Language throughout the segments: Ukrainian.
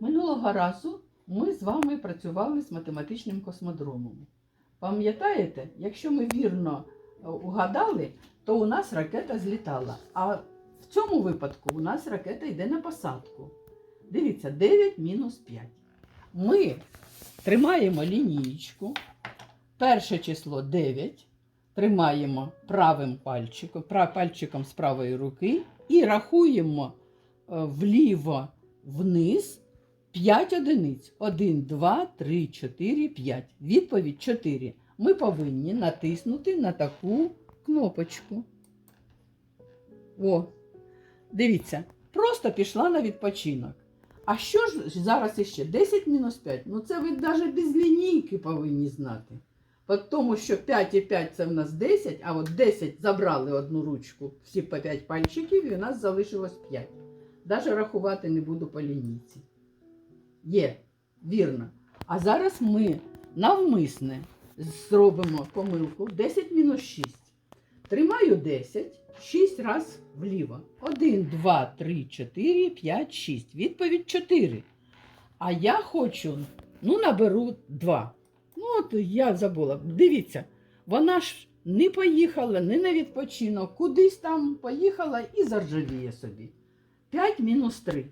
Минулого разу ми з вами працювали з математичним космодромом. Пам'ятаєте, якщо ми вірно е, угадали, то у нас ракета злітала. А в цьому випадку у нас ракета йде на посадку. Дивіться, 9 мінус 5. Ми тримаємо лінієчку. Перше число 9. Тримаємо правим пальчиком, пальчиком з правої руки і рахуємо е, вліво вниз 5 одиниць. 1, 2, 3, 4, 5. Відповідь 4. Ми повинні натиснути на таку кнопочку. О, дивіться, просто пішла на відпочинок. А що ж зараз іще? 10 мінус 5. Ну це ви навіть без лінійки повинні знати. Тому що 5 і 5 це в нас 10, а от 10 забрали одну ручку, всі по 5 пальчиків, і у нас залишилось 5. Даже рахувати не буду по лінійці. Є, вірно. А зараз ми навмисне зробимо помилку 10 мінус 6. Тримаю 10, 6 раз вліво. 1, 2, 3, 4, 5, 6. Відповідь 4. А я хочу, ну, наберу 2. Ну, от я забула. Дивіться, вона ж не поїхала, не на відпочинок, кудись там поїхала і заржавіє собі. 5 мінус 3.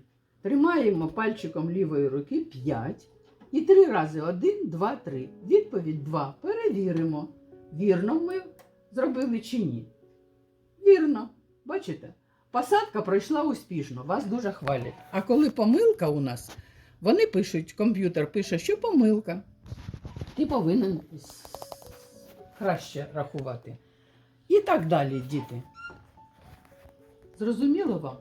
Тримаємо пальчиком лівої руки 5. І три рази 1, 2, 3. Відповідь 2. Перевіримо, вірно ми зробили чи ні. Вірно. Бачите? Посадка пройшла успішно, вас дуже хвалять. А коли помилка у нас, вони пишуть, комп'ютер пише, що помилка. Ти повинен краще рахувати. І так далі, діти. Зрозуміло вам?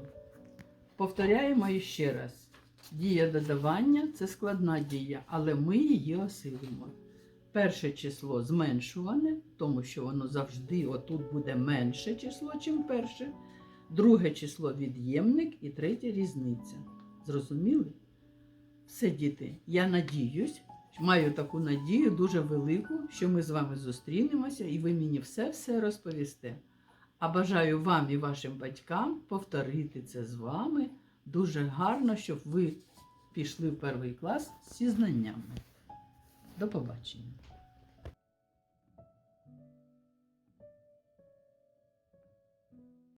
Повторяємо іще раз. Дія додавання це складна дія, але ми її осилимо. Перше число зменшуване, тому що воно завжди отут буде менше число, чим перше. Друге число від'ємник і третє різниця. Зрозуміли? Все, діти, я надіюсь, маю таку надію дуже велику, що ми з вами зустрінемося і ви мені все-все розповісте. А бажаю вам і вашим батькам повторити це з вами дуже гарно, щоб ви пішли в перший клас зі знаннями. До побачення.